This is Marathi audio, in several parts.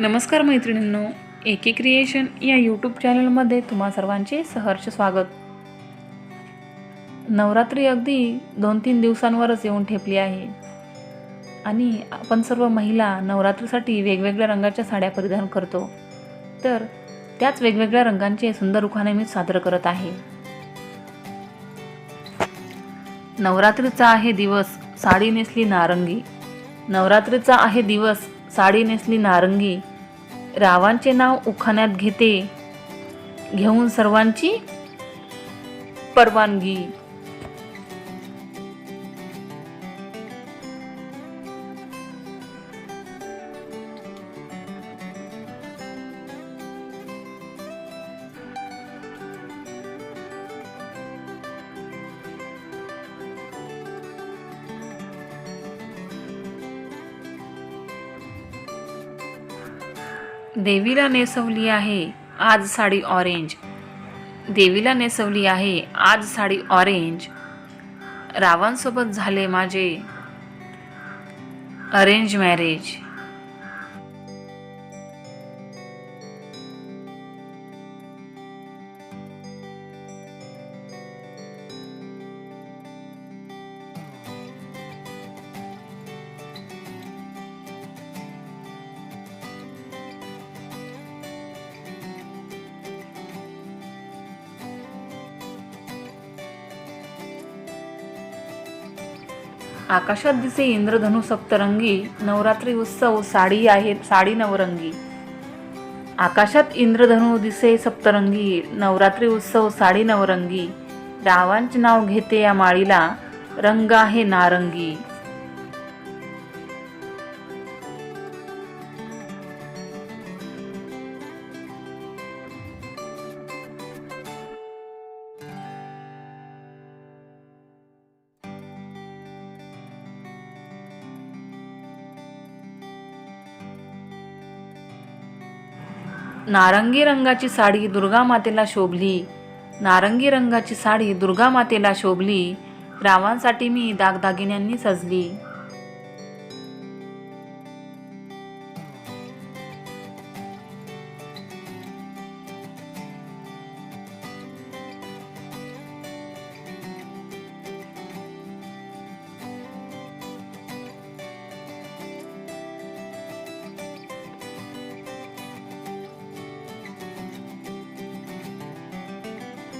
नमस्कार मैत्रिणींनो एके क्रिएशन या यूट्यूब चॅनलमध्ये तुम्हा सर्वांचे सहर्ष स्वागत. नवरात्री अगदी दोन तीन दिवसांवरच येऊन ठेपली आहे. आणि आपण सर्व महिला नवरात्रीसाठी वेगवेगळ्या रंगाच्या साड्या परिधान करतो. तर त्याच वेगवेगळ्या रंगांचे सुंदर रुखाने मी सादर करत आहे. नवरात्रीचा आहे दिवस साडी नेसली नारंगी. नवरात्रीचा आहे दिवस साडी नेसली नारंगी. रावांचे नाव उखाण्यात घेते. घेऊन सर्वांची परवानगी. देवीला नेसवली आहे आज साडी ऑरेंज. देवीला नेसवली आहे आज साडी ऑरेंज. रावांसोबत झाले माझे अरेंज मॅरेज. आकाशात दिसे इंद्रधनु सप्तरंगी नवरात्री उत्सव साडी आहे साडी नवरंगी. आकाशात इंद्रधनु दिसे सप्तरंगी नवरात्री उत्सव साडी नवरंगी. रावांचे नाव घेते या माळीला रंग आहे नारंगी. नारंगी रंगाची साडी दुर्गा मातेला शोभली. नारंगी रंगाची साडी दुर्गा मातेला शोभली. रावांसाठी मी दागदागिन्यांनी सजली.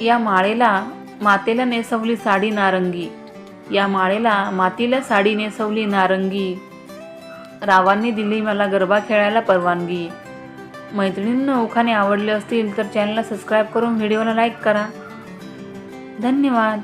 या माळेला मातेला नेसवली साडी नारंगी. या माळेला मातीला साडी नेसवली नारंगी. रावांनी दिली मला गरबा खेळायला परवानगी. मैत्रिणींना ओखाने आवडले असतील तर चॅनलला सबस्क्राईब करून व्हिडिओला लाईक करा. धन्यवाद.